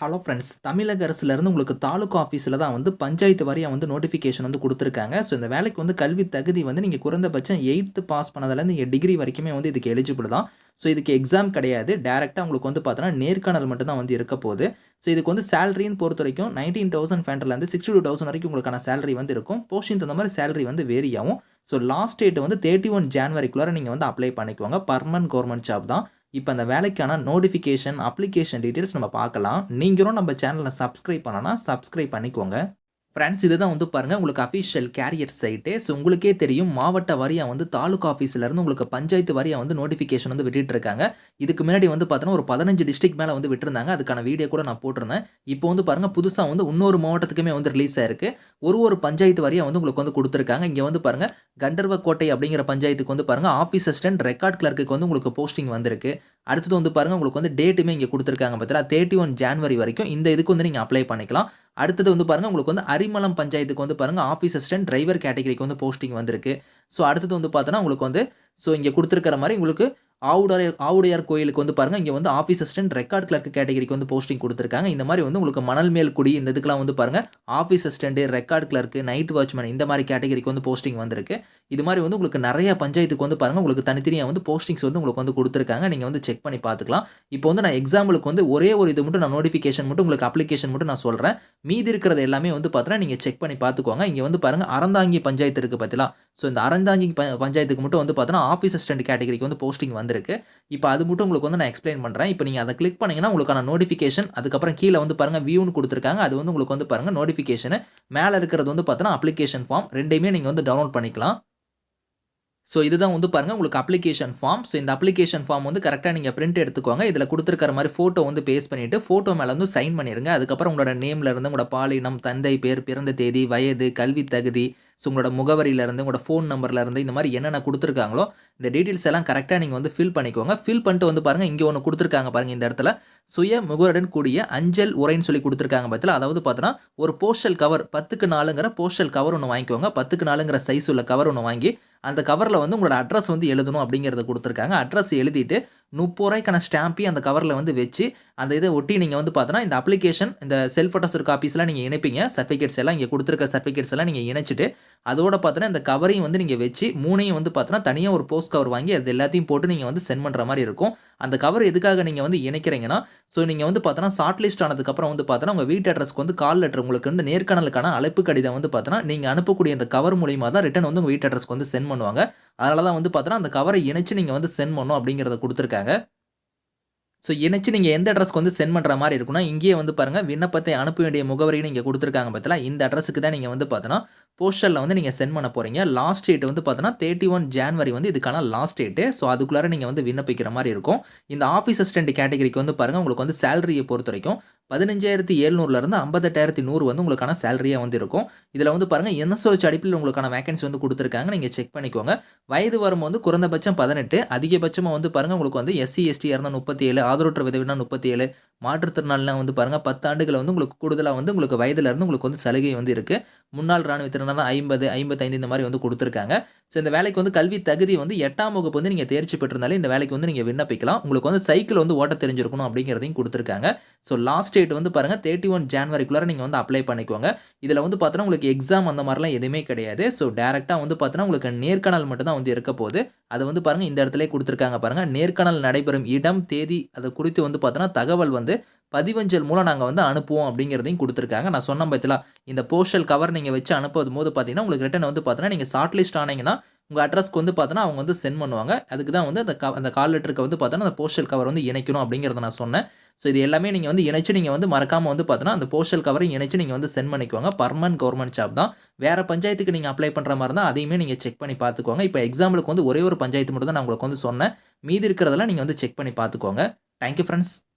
Hello friends தமிழக அரசுலேருந்து உங்களுக்கு தாலுகா ஆஃபீஸில் தான் வந்து பஞ்சாயத்து வாரியாக வந்து நோட்டிஃபிகேஷன் வந்து கொடுத்துருக்காங்க. ஸோ இந்த வேலைக்கு வந்து கல்வி தகுதி வந்து நீங்கள் குறைந்தபட்சம் எயித்து பாஸ் பண்ணதுலேருந்து நீங்கள் டிகிரி வரைக்குமே வந்து இதுக்கு எலிஜிபிள் தான். ஸோ இதுக்கு எக்ஸாம் கிடையாது. டேரெக்டாக உங்களுக்கு வந்து பார்த்தோன்னா நேர்காணல் மட்டும் தான் வந்து இருக்க போகுது. ஸோ இதுக்கு வந்து சேலரின்னு பொறுத்த வரைக்கும் நைன்டீன் தௌசண்ட் ஃபேண்ட்லேருந்து சிக்ஸ்டி டூ தௌசண்ட் வரைக்கும் உங்களுக்கான சேலரி வந்து இருக்கும். போர்ஷன் தகுந்த மாதிரி சேலரி வந்து வேரி ஆகும். ஸோ லாஸ்ட் டேட் வந்து தேர்ட்டி ஒன் ஜான்வரிக்குள்ளே நீங்கள் வந்து அப்ளை பண்ணிக்கோங்க. பர்மனன்ட் கவர்மெண்ட் ஜாப் தான். இப்போ அந்த வேலைக்கான நோட்டிஃபிகேஷன் அப்ளிகேஷன் டீட்டெயில்ஸ் நம்ம பார்க்கலாம். நீங்களும் நம்ம சேனலை சப்ஸ்கிரைப் பண்ணனா சப்ஸ்கிரைப் பண்ணிக்கோங்க. ஃப்ரெண்ட்ஸ் இதுதான் வந்து பாருங்கள் உங்களுக்கு அஃபிஷியல் கேரியர் சைட்டு ஸோ உங்களுக்கே தெரியும் மாவட்ட வாரியாக வந்து தாலுக்கா ஆஃபீஸ்லேருந்து உங்களுக்கு பஞ்சாயத்து வாரியாக வந்து நோட்டிஃபிகேஷன் வந்து விட்டுட்டுருக்காங்க. இதுக்கு முன்னாடி வந்து பார்த்தோன்னா ஒரு பதினஞ்சு டிஸ்ட்ரிக்ட் மேலே வந்து விட்டுருந்தாங்க. அதுக்கான வீடியோ கூட நான் போட்டிருந்தேன். இப்போ வந்து பாருங்கள் புதுசாக வந்து இன்னொரு மாவட்டத்துக்குமே வந்து ரிலீஸ் ஆயிருக்கு. ஒரு ஒரு பஞ்சாயத்து வாரியாக வந்து உங்களுக்கு வந்து கொடுத்துருக்காங்க. இங்கே வந்து பாருங்கள் கண்டர்வக்கோட்டை அப்படிங்கிற பஞ்சாயத்துக்கு வந்து பாருங்கள் ஆஃபீஸ் அசிஸ்டன்ட் ரெக்கார்ட் கிளர்க்கு வந்து உங்களுக்கு போஸ்டிங் வந்திருக்கு. அடுத்தது வந்து பாருங்கள் உங்களுக்கு வந்து டேட்டுமே இங்கே கொடுத்துருக்காங்க பார்த்தீங்களா தேர்ட்டி ஒன் ஜான்வரி வரைக்கும் இந்த இதுக்கு வந்து நீங்கள் அப்ளை பண்ணிக்கலாம். அடுத்தது வந்து பாருங்கள் உங்களுக்கு வந்து அரிமளம் பஞ்சாயத்துக்கு வந்து பாருங்கள் ஆஃபீஸ் அசிஸ்டன்ட் டிரைவர் கேட்டகரிக்கு வந்து போஸ்டிங் வந்திருக்கு. ஸோ அடுத்தது வந்து பார்த்தோன்னா உங்களுக்கு வந்து ஸோ இங்கே கொடுத்துருக்கிற மாதிரி உங்களுக்கு ஆவுடையார் ஆவுடையார் கோயிலுக்கு வந்து பாருங்கள் இங்கே வந்து ஆஃபீஸ் அசிஸ்டன்ட் ரெக்கார்ட் கிளர்க் கேட்டகரிக்கு வந்து போஸ்டிங் கொடுத்துருக்காங்க. இந்த மாதிரி வந்து உங்களுக்கு மணல் மேல் குடி இந்த இதுக்கெலாம் வந்து பாருங்கள் office assistant record clerk night watchman இந்த மாதிரி கேட்டகரிக்கு வந்து போஸ்டிங் வந்திருக்கு. இது மாதிரி வந்து உங்களுக்கு நிறைய பஞ்சாயத்துக்கு வந்து பாருங்கள் உங்களுக்கு தனித்தனியாக வந்து போஸ்டிங்ஸ் வந்து உங்களுக்கு வந்து கொடுத்துருக்காங்க. நீங்கள் வந்து செக் பண்ணி பார்த்துக்கலாம். இப்போ வந்து நான் எக்ஸாம்பிளுக்கு வந்து ஒரே ஒரு இது மட்டும் நான் நோட்டிஃபிகேஷன் மட்டும் உங்களுக்கு அப்ளிகேஷன் மட்டும் நான் சொல்கிறேன் மீதி இருக்கிறது எல்லாமே வந்து பார்த்தீங்கன்னா நீங்கள் செக் பண்ணி பார்த்துக்கோங்க. இங்கே வந்து பாருங்கள் அறந்தாங்கி பஞ்சாயத்து இருக்குது பார்த்தீங்களா ஸோ இந்த அறந்தாங்கி பஞ்சாயத்துக்கு மட்டும் வந்து பார்த்தோன்னா ஆஃபீஸ் அசிஸ்டன்ட் கேட்டகரிக்கு வந்து போஸ்டிங் வந்திருக்கு. இப்போ அது மட்டும் உங்களுக்கு வந்து நான் எக்ஸ்பிளைன் பண்ணுறேன் இப்போ நீங்கள் அதை கிளிக் பண்ணிங்கன்னா உங்களுக்கான நோட்டிஃபிகேஷன் அதுக்கப்புறம் கீழே வந்து பாருங்கள் வியூன்னு கொடுத்துருக்காங்க. அது வந்து உங்களுக்கு வந்து பாருங்கள் நோட்டிஃபிகேஷனு மேலே இருக்கிறது வந்து பார்த்தோன்னா அப்ளிகேஷன் ஃபார்ம் ரெண்டையுமே நீங்கள் வந்து டவுன்லோட் பண்ணிக்கலாம். ஸோ இதுதான் வந்து பாருங்கள் உங்களுக்கு அப்ளிகேஷன் ஃபார்ம் ஸோ இந்த அப்ளிகேஷன் ஃபார்ம் வந்து கரெக்டாக நீங்கள் பிரிண்ட் எடுத்துக்கோங்க. இதில் கொடுத்துருக்கிற மாதிரி ஃபோட்டோ வந்து பேஸ் பண்ணிவிட்டு ஃபோட்டோ மேலே வந்து சைன் பண்ணிடுங்க அதுக்கப்புறம் உங்களோட நேமில் இருந்து உங்களோட பாலினம் தந்தை பேர் பிறந்த தேதி வயது கல்வி தகுதி ஸோ உங்களோட முகவரியிலேருந்து உங்களோட ஃபோன் நம்பர்லேருந்து இந்த மாதிரி என்னென்ன கொடுத்துருக்காங்களோ இந்த டீட்டெயில்ஸ் எல்லாம் கரெக்டாக நீங்கள் வந்து ஃபில் பண்ணிக்கோங்க. ஃபில் பண்ணிட்டு வந்து பாருங்கள் இங்கே ஒன்று கொடுத்துருக்காங்க பாருங்கள் இந்த இடத்துல. சுய முகருடன் கூடிய அஞ்சல் உரைன்னு சொல்லி கொடுத்துருக்காங்க பார்த்தீங்களா அதாவது பார்த்தோன்னா ஒரு போஸ்டல் கவர் பத்துக்கு நாலுங்கிற போஸ்டல் கவர் ஒன்று வாங்கிக்கோங்க. பத்துக்கு நாலுங்கிற சைஸ் உள்ள கவர் ஒன்று வாங்கி அந்த கவரில் வந்து உங்களோட அட்ரஸ் வந்து எழுதணும் அப்படிங்கிறத கொடுத்துருக்காங்க. அட்ரஸ் எழுதிட்டு முப்பது ரூபாய்க்கான ஸ்டாம்பி அந்த கவரில் வந்து வச்சு அந்த இதை ஒட்டி நீங்கள் வந்து பார்த்தோன்னா இந்த அப்ளிகேஷன் இந்த செல்ஃப் ஃபோட்டோஸ் காப்பீஸ்லாம் நீங்கள் இணைப்பீங்க. சர்டிஃபிகேட்ஸ் எல்லாம் இங்கே கொடுத்துருக்க சர்டிஃபிகேட்ஸ் எல்லாம் நீங்கள் இணைச்சிட்டு அதோட பார்த்தோன்னா இந்த கவரையும் வந்து நீங்கள் வச்சு மூணையும் வந்து பார்த்தோன்னா தனியாக ஒரு போஸ்ட் கவர் வாங்கி அது எல்லாத்தையும் போட்டு நீங்கள் வந்து சென்ட் பண்ணுற மாதிரி இருக்கும். அந்த கவர் எதுக்காக நீங்கள் வந்து இணைக்கிறீங்கன்னா ஸோ நீங்கள் வந்து பார்த்தோன்னா ஷார்ட் லிஸ்ட் ஆனதுக்கப்புறம் வந்து பார்த்தோன்னா உங்கள் வீட்டு அட்ரஸ்க்கு வந்து கால் லெட்டர் உங்களுக்கு வந்து நேர்காணலுக்கான அழைப்பு கடிதம் வந்து பார்த்தோன்னா நீங்கள் அனுப்பக்கூடிய அந்த கவர் மூலியமாக தான் ரிட்டன் வந்து உங்கள் வீட்டு அட்ரஸ்க்கு வந்து சென்ட் பண்ணுவாங்க. அதனால தான் வந்து பார்த்தோன்னா அந்த கவரை இணைச்சு நீங்கள் வந்து சென்ட் பண்ணணும் அப்படிங்கிறத கொடுத்துருக்காங்க. ஸோ இணைச்சு நீங்கள் எந்த அட்ரஸ்க்கு வந்து சென்ட் பண்ணுற மாதிரி இருக்குன்னா இங்கேயே வந்து பாருங்கள் விண்ணப்பத்தை அனுப்ப வேண்டிய முகவரியும் இங்கே கொடுத்துருக்காங்க பார்த்தீங்களா இந்த அட்ரஸுக்கு தான் நீங்கள் வந்து பார்த்தோன்னா போஸ்டலில் வந்து நீங்கள் சென்ட் பண்ண போகிறீங்க லாஸ்ட் டேட் வந்து பார்த்தீங்கன்னா தேர்ட்டி ஒன் ஜான்வரி வந்து இதுக்கான லாஸ்ட் டேட்டு ஸோ அதுக்குள்ளார நீங்கள் வந்து விண்ணப்பிக்கிற மாதிரி இருக்கும். இந்த ஆஃபீஸ் அசிஸ்டன்ட் கேட்டகரிக்கு வந்து பாருங்கள் உங்களுக்கு வந்து சேலரியை பொறுத்த வரைக்கும் பதினஞ்சாயிரத்தி எழுநூறுலேருந்து ஐம்பத்தெட்டாயிரத்தி நூறு வந்து உங்களுக்கான சேலரியாக வந்து இருக்கும் இதில் வந்து பாருங்கள் என்எஸ்ஓஹெச் அடிப்பில் உங்களுக்கான வேகன்சி வந்து கொடுத்துருக்காங்க. நீங்கள் செக் பண்ணிக்கோங்க. வயது வரும் வந்து குறைந்தபட்சம் பதினெட்டு. அதிகபட்சமாக வந்து பாருங்கள் உங்களுக்கு வந்து எஸ்சி எஸ்டி இருந்தால் முப்பத்தி ஏழு ஆதரவற்ற விதவினா முப்பத்தி ஏழு மாற்றுத்திறனாளிலாம் வந்து பாருங்கள் பத்தாண்டுகளை வந்து உங்களுக்கு கூடுதலாக வந்து உங்களுக்கு வயதுலேருந்து உங்களுக்கு வந்து சலுகை வந்து இருக்குது முன்னாள் இராணுவத்தினர் ஐம்பது ஐம்பத்தைந்து இந்த மாதிரி வந்து கொடுத்துருக்காங்க. ஸோ இந்த வேலைக்கு வந்து கல்வி தகுதி வந்து எட்டாம் வகுப்பு வந்து நீங்கள் தேர்ச்சி பெற்றிருந்தாலே இந்த வேலைக்கு வந்து நீங்கள் விண்ணப்பிக்கலாம். உங்களுக்கு வந்து சைக்கிள் வந்து ஓட்ட தெரிஞ்சிருக்கணும் அப்படிங்கிறதையும் கொடுத்துருக்காங்க. ஸோ லாஸ்ட் டேட் வந்து பாருங்கள் தேர்ட்டி ஒன் ஜான்வரிக்குள்ளார நீங்கள் வந்து அப்ளை பண்ணிக்கோங்க. இதில் வந்து பார்த்தோன்னா உங்களுக்கு எக்ஸாம் அந்த மாதிரிலாம் எதுவுமே கிடையாது. ஸோ டேரெக்டாக வந்து பார்த்தோன்னா உங்களுக்கு நேர்காணல் மட்டும் தான் வந்து இருக்க போகுது. அதை வந்து பாருங்கள் இந்த இடத்துல கொடுத்துருக்காங்க பாருங்கள் நேர்காணல் நடைபெறும் இடம் தேதி அதை குறித்து வந்து பார்த்தோன்னா தகவல் வந்து பதிவஞ்சல் மூலம் நாங்கள் வந்து அனுப்புவோம் அப்படிங்கிறதையும் கொடுத்துருக்காங்க. நான் சொன்ன பற்றிலாம் இந்த போஸ்டல் கவர் நீங்கள் வச்சு அனுப்பும் போது பார்த்தீங்கன்னா உங்களுக்கு ரிட்டன் வந்து பார்த்தீங்கன்னா நீங்கள் ஷார்ட் லிஸ்ட் ஆனீங்கன்னா உங்கள் அட்ரஸ்க்கு வந்து பார்த்தோன்னா அவங்க வந்து சென்ட் பண்ணுவாங்க. அதுக்கு தான் வந்து அந்த அந்த கால் லெட்டருக்கு வந்து பார்த்தோன்னா அந்த போஸ்டல் கவர் வந்து இணைக்கணும் அப்படிங்கிறத நான் சொன்னேன். ஸோ இது எல்லாமே நீங்கள் வந்து இணைச்சு நீங்கள் வந்து மறக்காமல் வந்து பார்த்தோன்னா அந்த போஸ்டல் கவரையும் இணைச்சு நீங்கள் வந்து சென்ட் பண்ணிக்கோங்க. பர்மனன்ட் கவர்மெண்ட் ஜாப் தான். வேறு பஞ்சாயத்துக்கு நீங்கள் அப்ளை பண்ணுற மாதிரி இருந்தால் அதையுமே நீங்கள் செக் பண்ணி பார்த்துக்கோங்க இப்போ எக்ஸாம்பிளுக்கு வந்து ஒரே ஒரு பஞ்சாயத்து மட்டும் தான் நான் உங்களுக்கு வந்து சொன்னேன். மீதி இருக்கிறதெல்லாம் நீங்கள் வந்து செக் பண்ணி பார்த்துக்கோங்க தேங்க்யூ ஃப்ரெண்ட்ஸ்